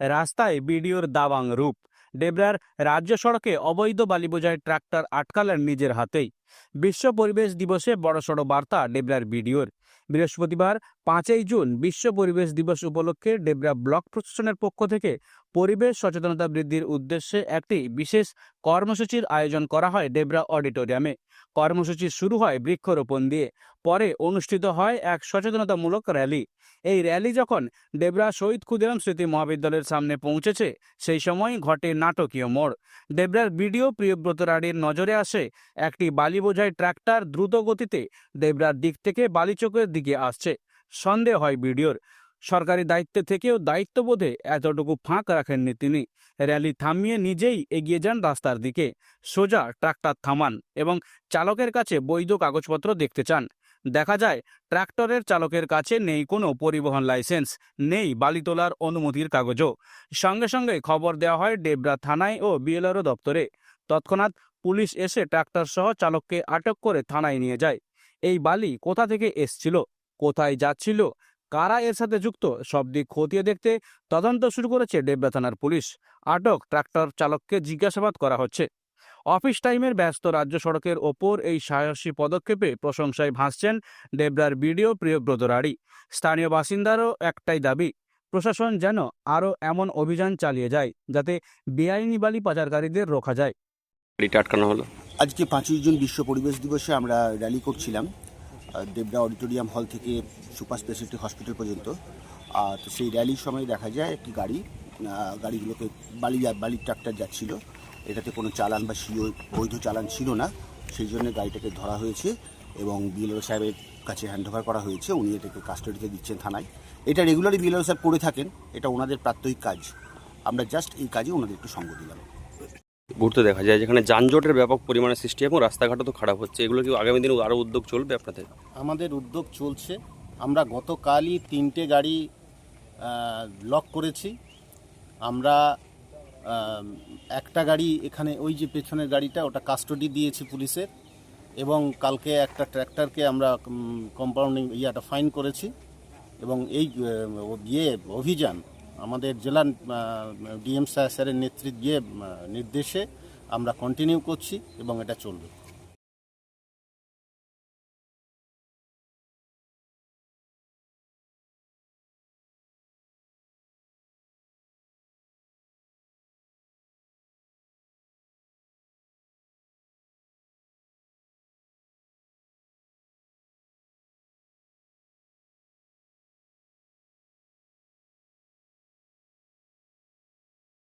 রাস্তায় বিডিওর দাবাং রূপ। ডেবরার রাজ্য সড়কে অবৈধ বালি বোঝায় ট্রাক্টর আটকালেন নিজের হাতেই। বিশ্ব পরিবেশ দিবসে বড়সড় বার্তা ডেবরার বিডিওর। বৃহস্পতিবার পাঁচই জুন বিশ্ব পরিবেশ দিবস উপলক্ষে ডেবরা ব্লক প্রশাসনের পক্ষ থেকে পরিবেশ সচেতনতা বৃদ্ধির উদ্দেশ্যে একটি বিশেষ কর্মসূচির আয়োজন করা হয় ডেবরা অডিটোরিয়ামে। কর্মসূচি শুরু হয় বৃক্ষরোপণ দিয়ে, পরে অনুষ্ঠিত হয় এক সচেতনতামূলক র্যালি। এই র্যালি যখন ডেবরা শহীদ ক্ষুদিরাম স্মৃতি মহাবিদ্যালয়ের সামনে পৌঁছেছে, সেই সময় ঘটে নাটকীয় মোড়। ডেবরার বিডিও প্রিয়ব্রত রাড়ির নজরে আসে একটি বালি বোঝাই ট্রাক্টর দ্রুত গতিতে ডেবরার দিক থেকে বালিচকের দিকে আসছে। সন্দেহ হয় ভিডিওর সরকারি দায়িত্বে থেকেও দায়িত্ববোধে এতটুকু ফাঁক রাখেননি তিনি। র্যালি থামিয়ে নিজেই এগিয়ে যান রাস্তার দিকে। সোজা ট্রাক্টর থামান এবং চালকের কাছে বৈধ কাগজপত্র দেখতে চান। দেখা যায়, ট্রাক্টরের চালকের কাছে নেই কোনো পরিবহন লাইসেন্স, নেই বালি তোলার অনুমতির কাগজও। সঙ্গে সঙ্গে খবর দেওয়া হয় ডেবরা থানায় ও বিএলআরও দপ্তরে। তৎক্ষণাৎ পুলিশ এসে ট্রাক্টর সহ চালককে আটক করে থানায় নিয়ে যায়। এই বালি কোথা থেকে এসছিল? কোথায় যাচ্ছিল? কারা এর সাথে যুক্ত? সব দিক খতিয়ে দেখতে তদন্ত শুরু করেছে ডেবরা থানার পুলিশ। আটক ট্রাক্টর চালককে জিজ্ঞাসাবাদ করা হচ্ছে। অফিস টাইমের ব্যস্ত রাজ্য সড়কের ওপর এই সাহসী পদক্ষেপে প্রশংসায় ভাসছেন ডেবরার বিডিও প্রিয়ব্রত রাড়ি। স্থানীয় বাসিন্দারও একটাই দাবি, প্রশাসন যেন আরও এমন অভিযান চালিয়ে যায় যাতে বেআইনি বালি পাচারকারীদের রোখা যায়। গাড়িটা আটকানো হলো। আজকে পাঁচই জুন বিশ্ব পরিবেশ দিবসে আমরা র্যালি করছিলাম দেবরা অডিটোরিয়াম হল থেকে সুপার স্পেশালিটি হসপিটাল পর্যন্ত। তো সেই র্যালির সময় দেখা যায় একটি গাড়ি গাড়িগুলোকে বালি বালির ট্রাক্টর যাচ্ছিল। এটাতে কোনো চালান বা সিও, বৈধ চালান ছিল না, সেই জন্য গাড়িটাকে ধরা হয়েছে এবং বিএলও সাহেবের কাছে হ্যান্ডওভার করা হয়েছে। উনি এটাকে কাস্টাডিতে দিচ্ছেন থানায়। এটা রেগুলারই বিএলও সাহেব করে থাকেন, এটা ওনাদের প্রাত্যহিক কাজ। আমরা জাস্ট এই কাজে ওনাদের একটু সঙ্গ দিলাম। ঘুরতে দেখা যায়, যেখানে যানজটের ব্যাপক পরিমাণে সৃষ্টি এবং রাস্তাঘাটও তো খারাপ হচ্ছে। এগুলো কি আগামী দিনে আরও উদ্যোগ চলবে আপনাদের? আমাদের উদ্যোগ চলছে। আমরা গতকালই তিনটে গাড়ি লক করেছি। আমরা একটা গাড়ি এখানে, ওই যে পেছনের গাড়িটা, ওটা কাস্টডি দিয়েছি পুলিশের এবং কালকে একটা ট্র্যাক্টরকে আমরা কম্পাউন্ডিং ইয়াটা ফাইন করেছি এবং এই ইয়ে অভিযান আমাদের জেলা ডিএম স্যারের নেতৃত্বে নির্দেশে আমরা কন্টিনিউ করছি এবং এটা চলবে।